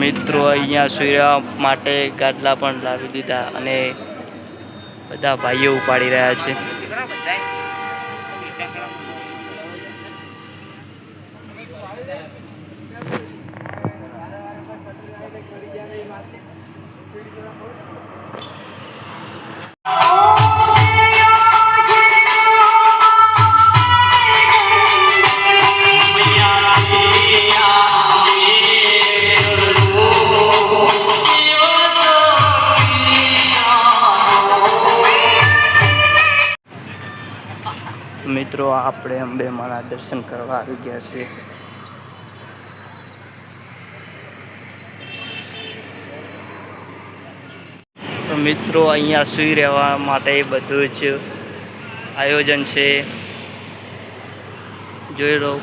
મિત્રો અહીંયા સૂર્ય માટે ગાદલા પણ લાવી દીધા અને બધા ભાઈઓ ઉપાડી રહ્યા છે. મિત્રો આપણે અંબે માળા દર્શન કરવા આવી ગયા છીએ. તો મિત્રો અહીંયા સૂઈ રહેવા માટે બધું જ આયોજન છે. જોઈ લો.